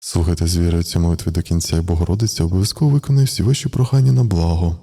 Слухайте з вірою ці молитви до кінця, і Богородиця обов'язково виконає всі ваші прохання на благо.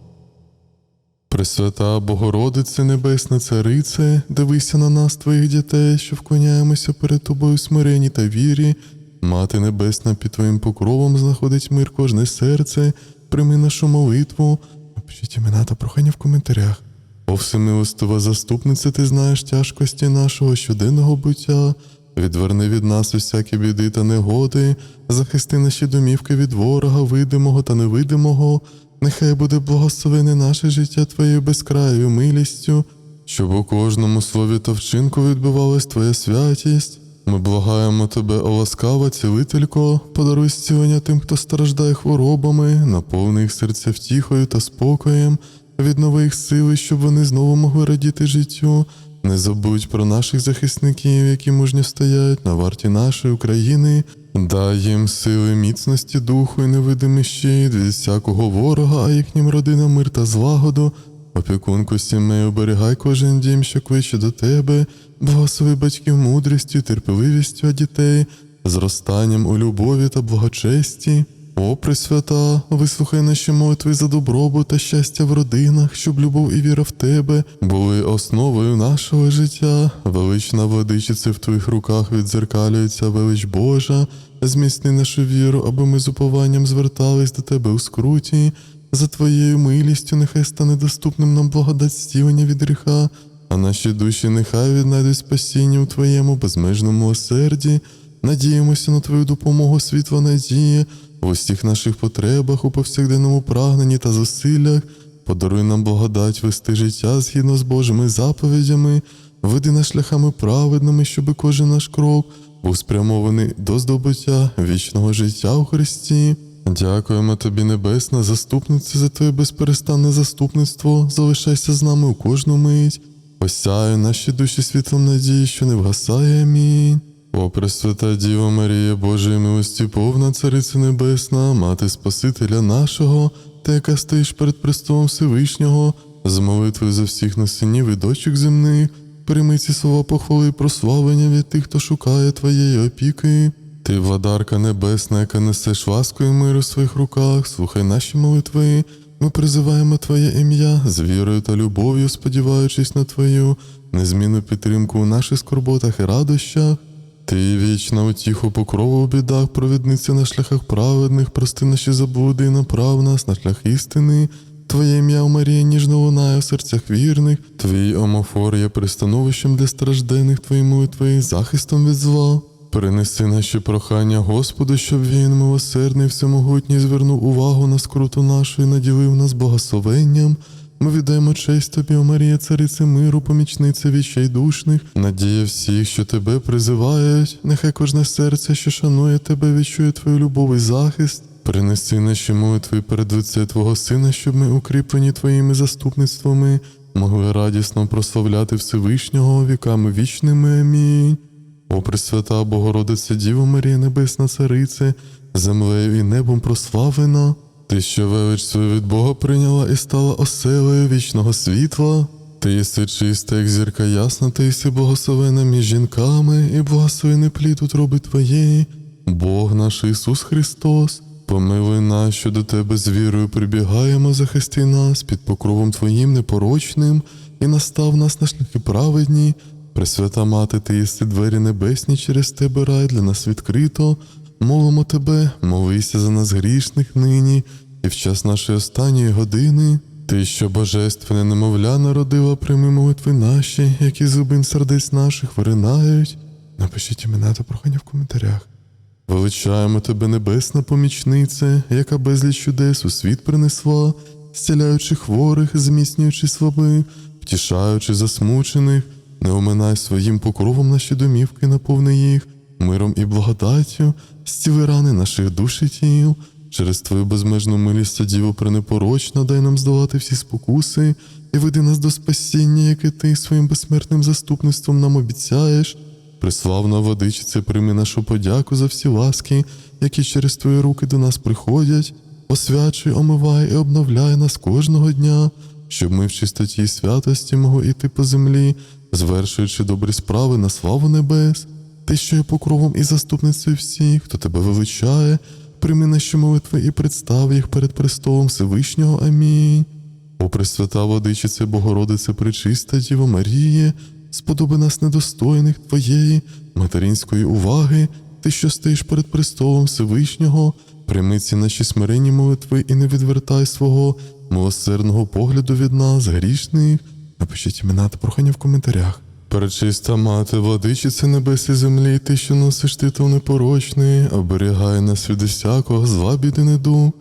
Пресвята Богородице Небесна Царице, дивися на нас, твоїх дітей, що вклоняємося перед тобою в смиренні та вірі. Мати Небесна під твоїм покровом знаходить мир кожне серце, прийми нашу молитву. Напишіть імена та прохання в коментарях. О всемилостива заступниця, ти знаєш тяжкості нашого щоденного буття. Відверни від нас усякі біди та негоди, захисти наші домівки від ворога, видимого та невидимого. Нехай буде благословене наше життя Твоєю безкраєю милістю, щоб у кожному слові та вчинку відбувалась Твоя святість. Ми благаємо Тебе, о ласкава, цілителько, подаруй зцілення тим, хто страждає хворобами, наповни їх серця втіхою та спокоєм, віднови їх сили, щоб вони знову могли радіти життю. Не забудь про наших захисників, які мужньо стоять на варті нашої України. Дай їм сили міцності духу і невидимий щит від всякого ворога, а їхнім родинам мир та злагоду. Опікунку сімей оберігай кожен дім, що кличе до тебе, благослови батьків мудрістю, терпеливістю дітей, зростанням у любові та благочесті. О, Пресвята, вислухай наші молитви за добробут та щастя в родинах, щоб любов і віра в тебе були основою нашого життя. Велична владичице в твоїх руках відзеркалюється велич Божа, зміцни нашу віру, аби ми з упованням звертались до тебе у скруті. За твоєю милістю нехай стане доступним нам благодать зцілення від гріха, а наші душі нехай віднайдуть спасіння у твоєму безмежному осерді. Надіємося на твою допомогу, світла надії, в усіх наших потребах, у повсякденному прагненні та зусиллях. Подаруй нам благодать вести життя згідно з Божими заповідями, веди нас шляхами праведними, щоби кожен наш крок був спрямований до здобуття вічного життя у Христі. Дякуємо тобі, Небесна, заступниця, за твоє безперестанне заступництво. Залишайся з нами у кожну мить. Осяю наші душі світлом надії, що не вгасає. Амінь. О, Пресвята Діва Марія, Божої милості, повна Цариця Небесна, Мати Спасителя нашого, та яка стоїш перед престолом Всевишнього, з молитвою за всіх нас синів і дочок земних, прийми ці слова похвали і прославлення від тих, хто шукає Твоєї опіки. Ти, владарка небесна, яка несеш ласку і мир у своїх руках, слухай наші молитви. Ми призиваємо Твоє ім'я з вірою та любов'ю, сподіваючись на Твою незмінну підтримку у наших скорботах і радощах. Ти вічна утіху покрову у бідах, провідниця на шляхах праведних, прости наші заблуди і направ нас на шлях істини. Твоє ім'я у Марії ніжно лунає в серцях вірних, твій омофор є пристановищем для страждених твої молитви, захистом від зла. Перенеси наші прохання Господу, щоб він, милосердний, всемогутній, звернув увагу на скруту нашу і наділив нас благословенням. Ми віддаємо честь тобі, о Марія, царице миру, помічниця відчайдушних, надія всіх, що тебе призивають. Нехай кожне серце, що шанує тебе, відчує твою любов і захист. Принеси наші молитви перед лице Твого Сина, щоб ми, укріплені Твоїми заступництвами, могли радісно прославляти Всевишнього віками вічними. Амінь. О Пресвята Богородиця Діво Марія Небесна Царице, землею і небом прославлена, ти, що велич від Бога прийняла і стала оселею вічного світла. Ти єси чиста, як зірка ясна, ти єси благословена між жінками, і благословений плід утроби Твоєї, Бог наш Ісус Христос. Помилуй нас, що до Тебе з вірою прибігаємо, захисти нас під покровом Твоїм непорочним, і настав нас на шляхи праведні. Пресвята Мати, Ти єси двері небесні, через Тебе рай для нас відкрито. Молимо Тебе, молися за нас грішних нині, і в час нашої останньої години. Ти, що божественне немовля народила, прийми молитви наші, які з глибин сердець наших виринають. Напишіть імена та прохання в коментарях. Величаємо тебе, небесна помічниця, яка безліч чудес у світ принесла, зціляючи хворих, зміцнюючи слабих, втішаючи засмучених, не оминай своїм покровом наші домівки, наповни їх, миром і благодаттю, зціли рани наших душ і тіл. Через твою безмежну милість, Діво пренепорочна, дай нам здолати всі спокуси і веди нас до спасіння, яке ти своїм безсмертним заступництвом нам обіцяєш. Приславна водичице, прийми нашу подяку за всі ласки, які через твої руки до нас приходять. Освячуй, омивай і обновляй нас кожного дня, щоб ми в чистоті і святості могли йти по землі, звершуючи добрі справи на славу небес. Ти, що є покровом і заступницею всіх, хто тебе величає, прийми наші молитви і представ їх перед престолом Всевишнього. Амінь. О Пресвята Водичице, Богородице, Пречиста Діво Маріє, сподоби нас недостойних Твоєї материнської уваги, Ти, що стоїш перед престолом Всевишнього, прийми ці наші смиренні молитви і не відвертай свого милосердного погляду від нас, грішних. Напишіть імена та прохання в коментарях. Перечиста мати, владичице небес і землі, ти, що носиш титул непорочний, оберігай нас від усякого зла біди недуг,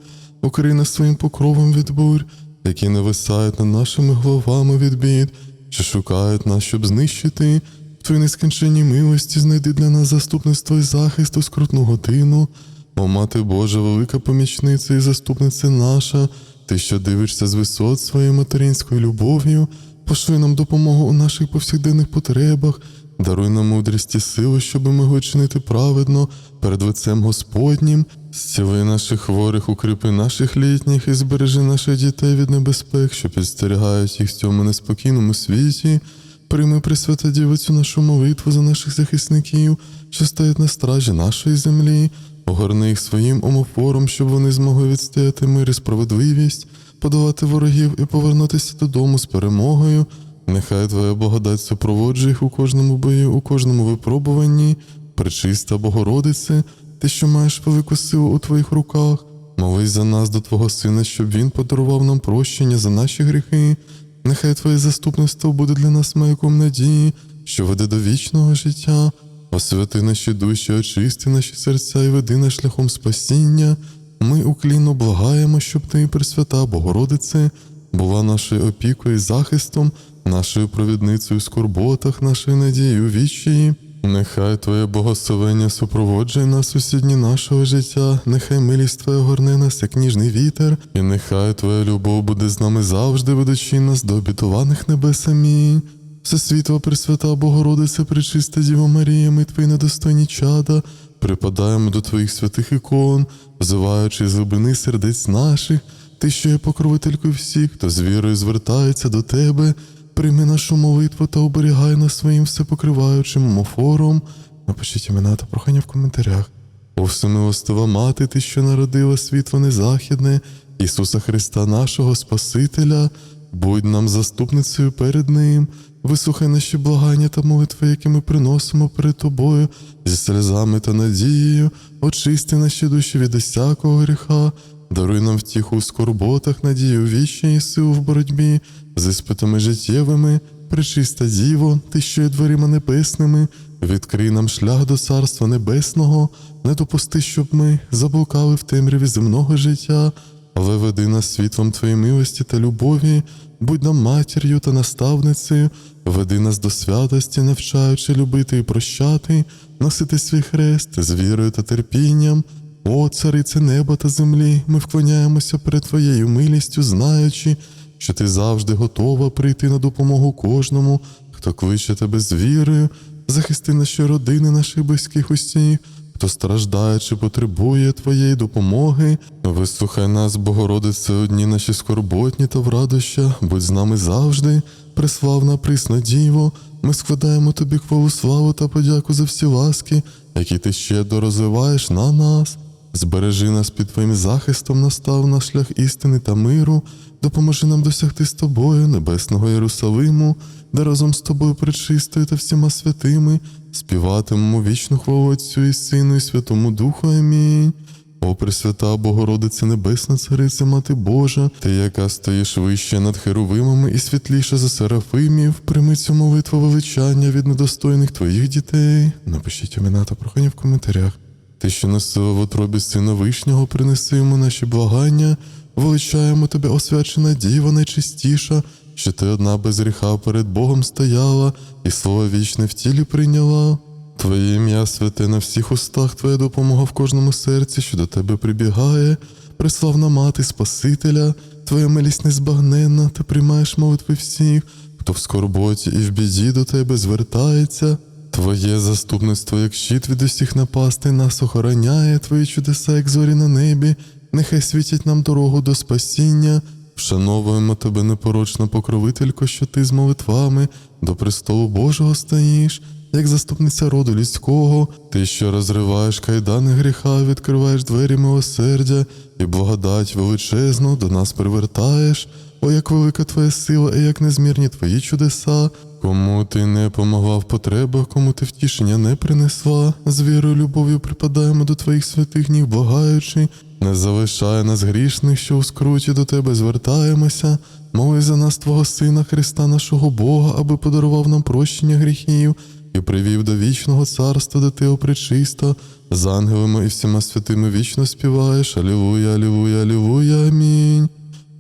укрий нас своїм покровом від бурь, які нависають над нашими головами від бід, що шукають нас, щоб знищити. В твоїй нескінченній милості знайди для нас заступництво і захист у скрутну годину. О, мати Божа, велика помічниця і заступниця наша, ти, що дивишся з висот своєю материнською любов'ю, пошли нам допомогу у наших повсякденних потребах, даруй нам мудрість і силу, щоб ми могли чинити праведно перед лицем Господнім, зціли наших хворих, укріпи наших літніх і збережи наших дітей від небезпек, що підстерігають їх в цьому неспокійному світі. Прийми, Пресвята Дівицю, нашу молитву за наших захисників, що стоять на стражі нашої землі, огорни їх своїм омофором, щоб вони змогли відстояти мир і справедливість, подолати ворогів і повернутися додому з перемогою. Нехай Твоя благодать супроводжує їх у кожному бою, у кожному випробуванні. Пречиста Богородице, ти, що маєш велику силу у Твоїх руках, молись за нас до Твого Сина, щоб Він подарував нам прощення за наші гріхи. Нехай Твоє заступництво буде для нас маяком надії, що веде до вічного життя. Освяти наші душі, очисти наші серця і веди нас шляхом спасіння. Ми уклінно благаємо, щоб Ти, Пресвята Богородице, була нашою опікою і захистом, нашою провідницею в скорботах, нашою надією у вічії. Нехай Твоє благословення супроводжує нас усі дні нашого життя, нехай милість Твоя горне нас, як ніжний вітер, і нехай Твоя любов буде з нами завжди, ведучи нас до обітованих небес. Амінь. Всесвітова Пресвята Богородице, Пречиста Діва Марія, ми Твої недостойні чада, припадаємо до Твоїх святих ікон, взиваючи з глибини сердець наших, Ти, що є покровителькою всіх, хто з вірою звертається до Тебе, прийми нашу молитву та оберігай нас своїм всепокриваючим омофором. Напишіть імена та прохання в коментарях. О всемилостива мати, ти, що народила світло незахідне, Ісуса Христа, нашого Спасителя, будь нам заступницею перед Ним, вислухай наші благання та молитви, які ми приносимо перед Тобою, зі сльозами та надією, очисти наші душі від усякого гріха, даруй нам втіху у скорботах, надію вічні і силу в боротьбі, з іспитами життєвими, пречиста Діво, ти, що є дверима небесними, відкрий нам шлях до Царства Небесного, не допусти, щоб ми заблукали в темряві земного життя, але веди нас світлом Твоєї милості та любові, будь нам матір'ю та наставницею, веди нас до святості, навчаючи любити і прощати, носити свій хрест з вірою та терпінням. О, царице неба та землі, ми вклоняємося перед Твоєю милістю, знаючи, що ти завжди готова прийти на допомогу кожному, хто кличе тебе з вірою, захисти наші родини, наших близьких усіх, хто страждає чи потребує Твоєї допомоги. Вислухай нас, Богородице, одні наші скорботні та в радощах, будь з нами завжди, преславна присна Діво, ми складаємо тобі хвалу славу та подяку за всі ласки, які ти щедро розвиваєш на нас. Збережи нас під Твоїм захистом, настав на шлях істини та миру, допоможи нам досягти з тобою небесного Єрусалиму, де разом з тобою пречистою та всіма святими співатимемо вічну хвалу Отцю і Сину, і Святому Духу. Амінь. О, Пресвята Богородице Небесна Цариця, Мати Божа, ти, яка стоїш вище над херовимами і світліша за серафимів, прийми цю молитву величання від недостойних твоїх дітей. Напишіть імена та прохання в коментарях. Ти, що носила в утробі сина вишнього, принеси йому наші благання, величаємо тебе, освячена діва найчистіша, що ти одна без гріха перед Богом стояла, і слово вічне в тілі прийняла. Твоє ім'я святе на всіх устах, Твоя допомога в кожному серці, що до тебе прибігає, преславна мати Спасителя, Твоя милість незбагненна, ти приймаєш молитви всіх, хто в скорботі і в біді до тебе звертається. Твоє заступництво, як щит від усіх напастей, нас охороняє, Твої чудеса, як зорі на небі, нехай світять нам дорогу до спасіння. Вшановуємо тебе, непорочна покровителько, що ти з молитвами до престолу Божого стоїш. як заступниця роду людського, ти, що розриваєш кайдани гріха, відкриваєш двері милосердя, і благодать величезну до нас привертаєш. О, як велика твоя сила, і як незмірні твої чудеса. Кому ти не помогла в потребах, кому ти втішення не принесла, з вірою, любов'ю припадаємо до твоїх святих ніг, благаючи, не залишай нас грішних, що у скруті до тебе звертаємося. Моли за нас Твого Сина Христа, нашого Бога, аби подарував нам прощення гріхів і привів до вічного царства, де ти опричиста, з ангелами і всіма святими вічно співаєш. Алілуя, алілуя, алілуя, амінь.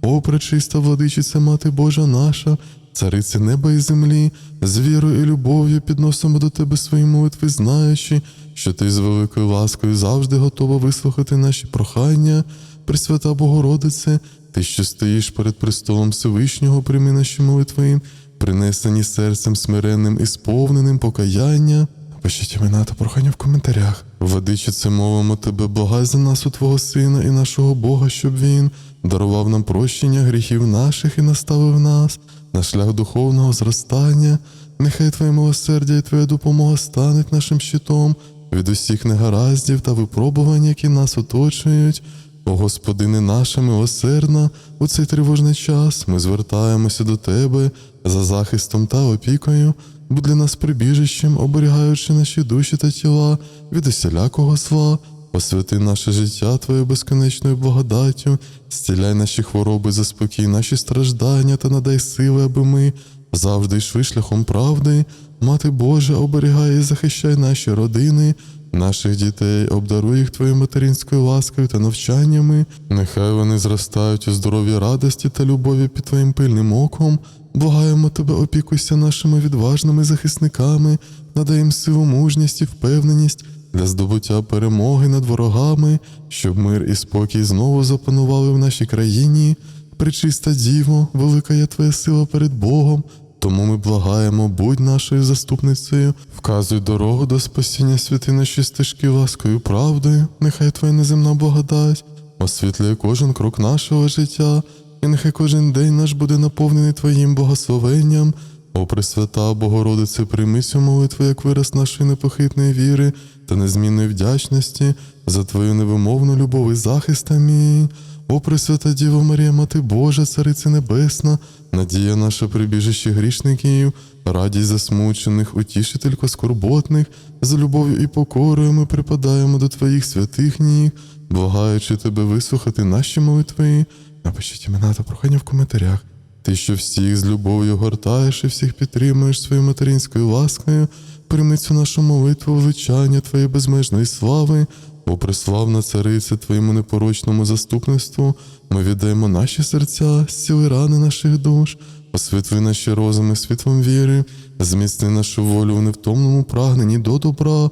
О, пречиста владичиця, мати Божа наша, царице неба і землі, з вірою і любов'ю підносимо до тебе свої молитви, знаючи, що ти з великою ласкою завжди готова вислухати наші прохання. Пресвята Богородице, ти, що стоїш перед престолом Всевишнього, прийми наші молитви, принесені серцем смиренним і сповненим покаяння. Пишіть імена та прохання в коментарях. Владичице, молимо тебе, благай за нас у Твого Сина і нашого Бога, щоб Він дарував нам прощення гріхів наших і наставив нас на шлях духовного зростання. Нехай Твоє милосердя і Твоя допомога стануть нашим щитом від усіх негараздів та випробувань, які нас оточують. О Господине наша милосердна, у цей тривожний час ми звертаємося до Тебе за захистом та опікою, будь для нас прибіжищем, оберігаючи наші душі та тіла від усілякого зла. Освяти наше життя Твоєю безконечною благодаттю, зціляй наші хвороби, заспокій наші страждання та надай сили, аби ми завжди йшли шляхом правди. Мати Божа, оберігай і захищай наші родини, наших дітей, обдаруй їх Твоєю материнською ласкою та навчаннями. Нехай вони зростають у здоров'ї радості та любові під Твоїм пильним оком. Благаємо тебе, опікуйся нашими відважними захисниками, надай їм силу, мужність і впевненість для здобуття перемоги над ворогами, щоб мир і спокій знову запанували в нашій країні. Пречиста Діво, велика є Твоя сила перед Богом. Тому ми благаємо, будь нашою заступницею, вказуй дорогу до спасіння святи наші стежки ласкою правдою, нехай Твоя неземна благодать освітлює кожен крок нашого життя, і нехай кожен день наш буде наповнений Твоїм благословенням. О, Пресвята Богородице, цю молитву як вираз нашої непохитної віри та незмінної вдячності за Твою невимовну любов і захист. Амінь. О, Пресвята Діво Марія, Мати Божа, Цариця Небесна, надія наша прибіжище грішників, радість засмучених, утішителько скорботних, з любов'ю і покорою ми припадаємо до Твоїх святих ніг, благаючи Тебе вислухати наші молитви. Напишіть імена та прохання в коментарях. Ти, що всіх з любов'ю гортаєш і всіх підтримуєш своєю материнською ласкою, прийми цю нашу молитву величання Твоєї безмежної слави, о преславна цариця Твоєму непорочному заступництву, ми віддаємо наші серця, зціли рани наших душ, освітли наші розуми світлом віри, зміцни нашу волю в невтомному прагненні до добра.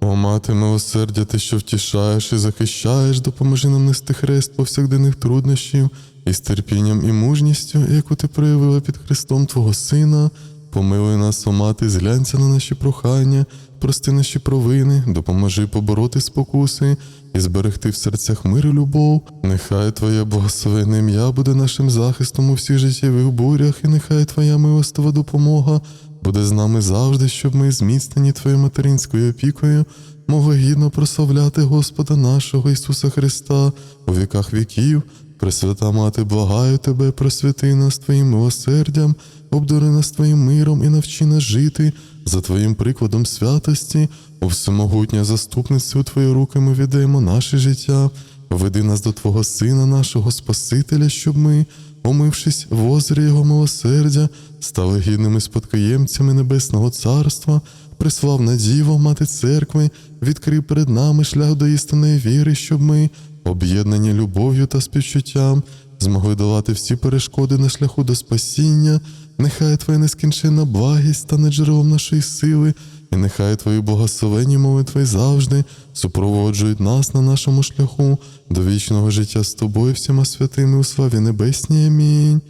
О, мати милосердя, ти, що втішаєш і захищаєш, допоможи нам нести хрест повсякденних труднощів і з терпінням і мужністю, яку ти проявила під Христом Твого Сина. Помилуй нас, о мати, зглянься на наші прохання, прости наші провини, допоможи побороти спокуси і зберегти в серцях мир і любов. Нехай Твоє благословенне ім'я буде нашим захистом у всіх життєвих бурях, і нехай Твоя милостива допомога буде з нами завжди, щоб ми, зміцнені Твоєю материнською опікою, могли гідно прославляти Господа нашого Ісуса Христа у віках віків. Пресвята Мати, благаю тебе, просвяти нас Твоїм милосердям, обдури нас Твоїм миром і навчи нас жити за Твоїм прикладом святості, у всемогутня заступницю Твої руки ми віддаємо наше життя, веди нас до Твого Сина, нашого Спасителя, щоб ми, омившись в озері Його милосердя, стали гідними спадкоємцями Небесного Царства, приславна Діво, Мати Церкви, відкрий перед нами шлях до істинної віри, щоб ми, об'єднані любов'ю та співчуттям, змогли долати всі перешкоди на шляху до спасіння. Нехай Твоя нескінченна благість стане джерелом нашої сили, і нехай Твої благословенні молитви завжди супроводжують нас на нашому шляху до вічного життя з тобою, всіма святими у славі небесній. Амінь.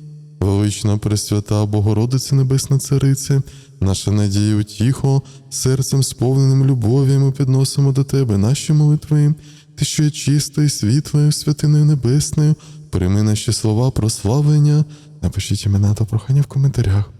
Велична Пресвята Богородице Небесна Царице, наша надія утіхо, серцем сповненим любові ми підносимо до Тебе наші молитви. Ти, що є чистою, світлою, святиною небесною, прийми наші слова прославлення. Напишіть імена та прохання в коментарях.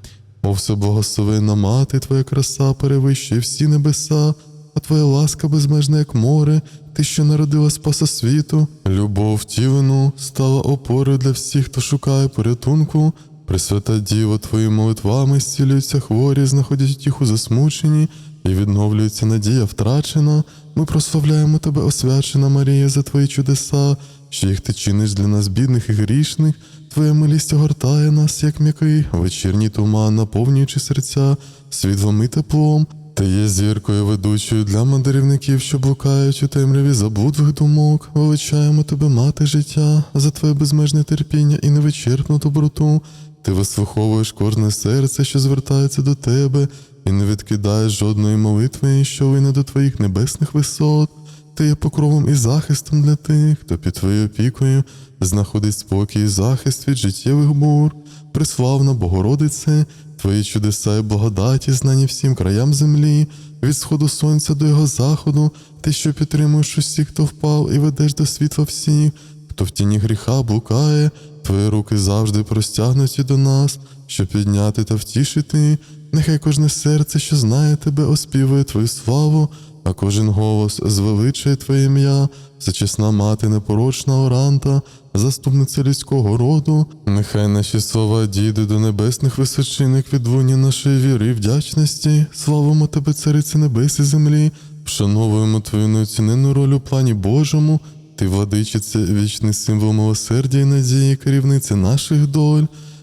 О всеблагословенна мати, твоя краса перевищує всі небеса, а твоя ласка безмежна, як море, ти, що народила спаса світу. Любов втілену стала опорою для всіх, хто шукає порятунку. Пресвята Діво, твоїми молитвами зцілюються хворі, знаходять утіху засмучені, і відновлюється надія втрачена. Ми прославляємо тебе, освячена Марія, за твої чудеса, що їх ти чиниш для нас, бідних і грішних. Твоя милість огортає нас, як м'який вечірній туман, наповнюючи серця світлом і теплом. Ти є зіркою ведучою для мандрівників, що блукають у темряві заблудливих думок. Величаємо тебе, мати життя, за твоє безмежне терпіння і невичерпну доброту. Ти вислуховуєш кожне серце, що звертається до тебе, і не відкидаєш жодної молитви, що вине до твоїх небесних висот. Ти є покровом і захистом для тих, хто під твоєю опікою знаходить спокій і захист від життєвих бур. Приславна Богородице, твої чудеса і благодаті, знані всім краям землі, від сходу сонця до його заходу, ти, що підтримуєш усіх, хто впав, і ведеш до світла всіх, хто в тіні гріха блукає, твої руки завжди простягнуті до нас, щоб підняти та втішити. Нехай кожне серце, що знає тебе, оспівує твою славу, а кожен голос звеличує Твоє ім'я, зачесна мати непорочна оранта, заступниця людського роду. Нехай наші слова дійдуть до небесних височин, як відлуння нашої віри і вдячності. Славимо тебе, царице небес і землі, вшановуємо твою неоціненну роль у плані Божому. Ти, владичице, вічний символ милосердя і надії, керівниця наших доль.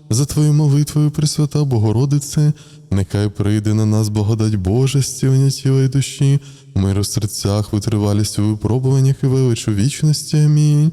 За твою молитвою, Пресвята Богородице, нехай прийде на нас благодать Божа, зцілення тіла і душі, мир у серцях, витривалість у випробуваннях і велич у вічності. Амінь.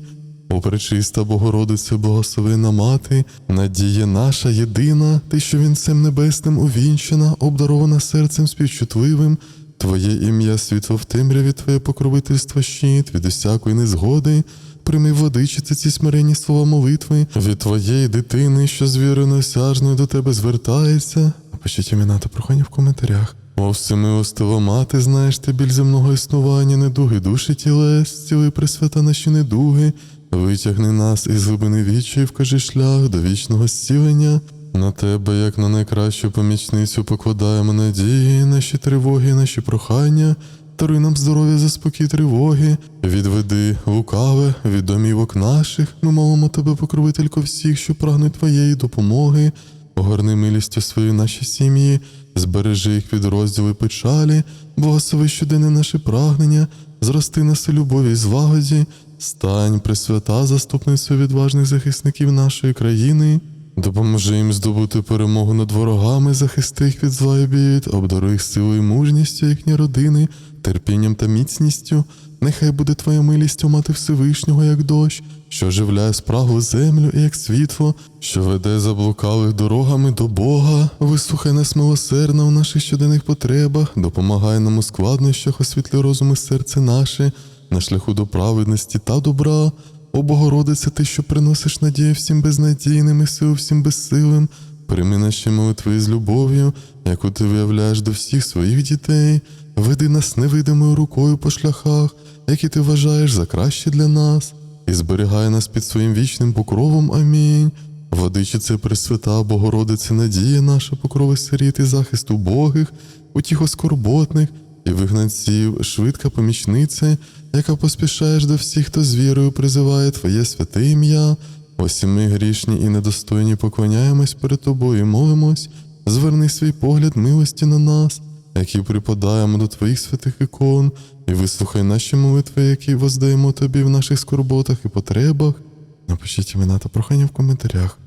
О, пречиста Богородице, благословена мати, надія наша єдина, ти, що вінцем небесним увінчена, обдарована серцем співчутливим. Твоє ім'я світло в темряві, Твоє покровительство щит від усякої незгоди. Прийми владичице ці смиренні слова молитви від твоєї дитини, що з вірою неосяжною до тебе звертається. Напишіть імена та прохання в коментарях. О, всемилостива мати, знаєш ти біль земного існування, недуги душі тілес, зціли присвята наші недуги, витягни нас із глибини вічі вкажи шлях до вічного зцілення. На тебе, як на найкращу помічницю, покладаємо надії, наші тривоги, наші прохання. Даруй нам здоров'я за спокій тривоги, відведи лукаве від домівок наших. Ми молимо тебе, покровителько всіх, що прагнуть твоєї допомоги. Огорни милістю свою наші сім'ї, збережи їх від розділу і печалі, благослови щоденне наше прагнення, зрости нас любові і злагоді, стань, пресвята, заступницею відважних захисників нашої країни. Допоможи їм здобути перемогу над ворогами, захисти їх від зла і бід, обдаруй їх силою і мужністю, їхні родини, терпінням та міцністю. Нехай буде твоя милість мати Всевишнього, як дощ, що оживляє спраглу землю, і як світло, що веде заблукалих дорогами до Бога. Вислухай нас милосердно у наших щоденних потребах, допомагай нам у складнощах, освітлі розум серце наше, на шляху до праведності та добра. О Богородице, ти, що приносиш надію всім безнадійним і силу всім безсилим, прийми наші молитви з любов'ю, яку ти виявляєш до всіх своїх дітей, веди нас невидимою рукою по шляхах, які ти вважаєш за кращі для нас, і зберігай нас під своїм вічним покровом. Амінь. Владичице Пресвята, Богородице, надія наша, покрови сиріт і захист убогих, утіхо скорботних і вигнанців, швидка помічниця, яка поспішаєш до всіх, хто з вірою призиває Твоє святе ім'я. Ось і ми грішні і недостойні поклоняємось перед Тобою молимось. Зверни свій погляд милості на нас, які припадаємо до Твоїх святих ікон, і вислухай наші молитви, які воздаємо Тобі в наших скорботах і потребах. Напишіть імена та прохання в коментарях.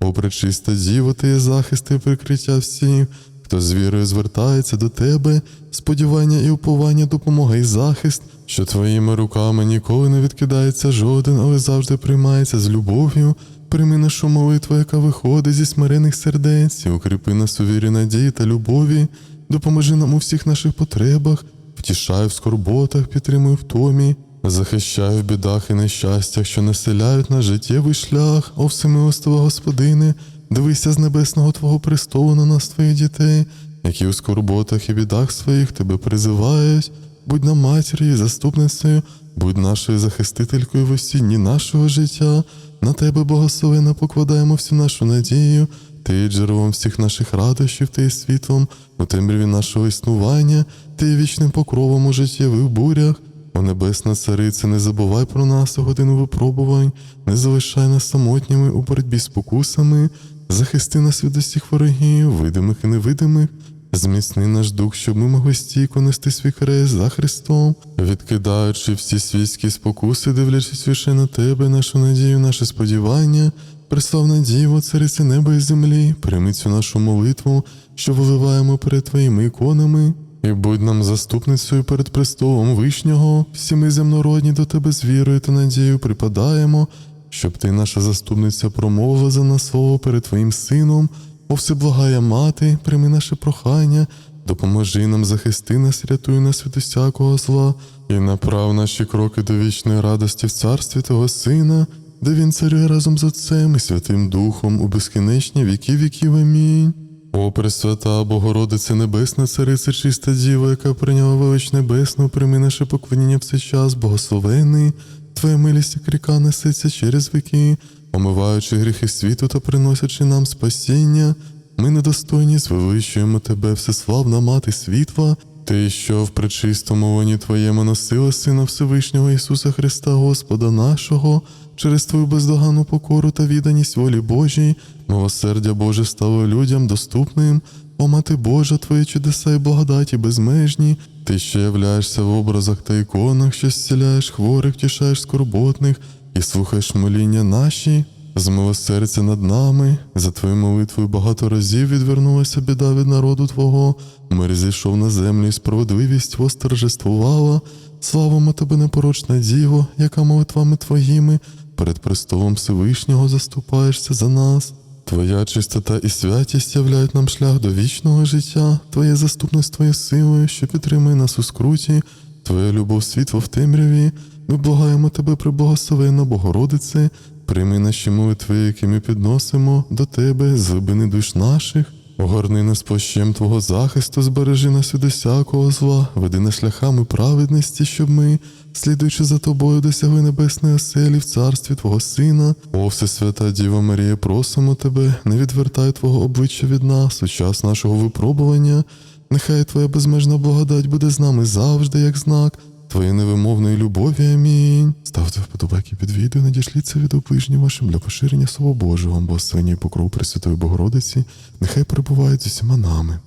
О, пречиста Діво, ти є захист і прикриття всіх, хто з вірою звертається до тебе, сподівання і уповання, допомога і захист, що твоїми руками ніколи не відкидається жоден, але завжди приймається з любов'ю. Прийми нашу молитву, яка виходить зі смирених сердець, і укріпи нас у вірі надії та любові, допоможи нам у всіх наших потребах, втішай в скорботах, підтримуй в томі, захищай в бідах і нещастях, що населяють наш життєвий шлях, о всемилостива Господине, дивися з небесного Твого престолу на нас, твоїх дітей, які у скорботах і бідах своїх тебе призивають. будь нам матір'ю і заступницею, будь нашою захистителькою в осінні нашого життя. На тебе, благословена, покладаємо всю нашу надію. Ти є джерелом всіх наших радощів, ти є світлом у темряві нашого існування, ти є вічним покровом у життєвих бурях. О Небесна Царице, не забувай про нас у годину випробувань, не залишай нас самотніми у боротьбі з покусами, захисти нас від усіх ворогів, видимих і невидимих, зміцни наш дух, щоб ми могли стійко нести свій хрест за Христом, відкидаючи всі світські спокуси, дивлячись лише на тебе, нашу надію, наше сподівання. Преславна Діво, царице неба і землі, прийми цю нашу молитву, що виливаємо перед Твоїми іконами, і будь нам заступницею перед престолом Вишнього, всі ми земнородні до Тебе з вірою та надією припадаємо, щоб Ти, наша заступниця, промовила за нас слово перед Твоїм Сином, о всеблагая мати, прийми наше прохання, допоможи нам, захисти нас, рятуй нас від усякого зла, і направ наші кроки до вічної радості в царстві Твого Сина, де він царює разом з Отцем і Святим Духом у безкінечні віки віків. Амінь. О, Пресвята, Богородице Небесна, Цариця, чиста Діва, яка прийняла велич небесну, прийми наше поклоніння в цей час, благословений. Твоя милість як ріка несеться через віки, омиваючи гріхи світу та приносячи нам спасіння. Ми недостойні звеличуємо Тебе, всеславна мати світла, Ти, що в пречистому воні Твоєму носила Сина Всевишнього Ісуса Христа, Господа нашого, через Твою бездоганну покору та відданість волі Божій, милосердя Боже стало людям доступним. О, Мати Божа, Твої чудеса і благодаті безмежні, Ти ще являєшся в образах та іконах, що зціляєш хворих, тішаєш скорботних і слухаєш моління наші. Змилосердя над нами, за твою молитвою багато разів відвернулася біда від народу Твого, мир зійшов на землю, і справедливість восторжествувала. Славимо тебе, непорочна Діво, яка молитвами Твоїми перед престолом Всевишнього заступаєшся за нас. Твоя чистота і святість являють нам шлях до вічного життя, Твоє заступництво є силою, що підтримує нас у скруті, Твоя любов світло в темряві. Ми благаємо Тебе, приблагословенна Богородице, прийми наші молитви, які ми підносимо до Тебе. З глибини душ наших. Огорни нас плащем Твого захисту, збережи нас від усякого зла, веди нас шляхами праведності, щоб ми, слідуючи за тобою, досягли небесної оселі в царстві Твого Сина. О, Всесвята Діва Марія, просимо Тебе, не відвертай Твого обличчя від нас у час нашого випробування. Нехай Твоя безмежна благодать буде з нами завжди, як знак Твоєї невимовної любові. Амінь. Ставте вподобайки під відео, надішліться від оближнім вашим для поширення Слова Божого, благословення і покров Пресвятої Богородиці, нехай перебувають з усіма нами.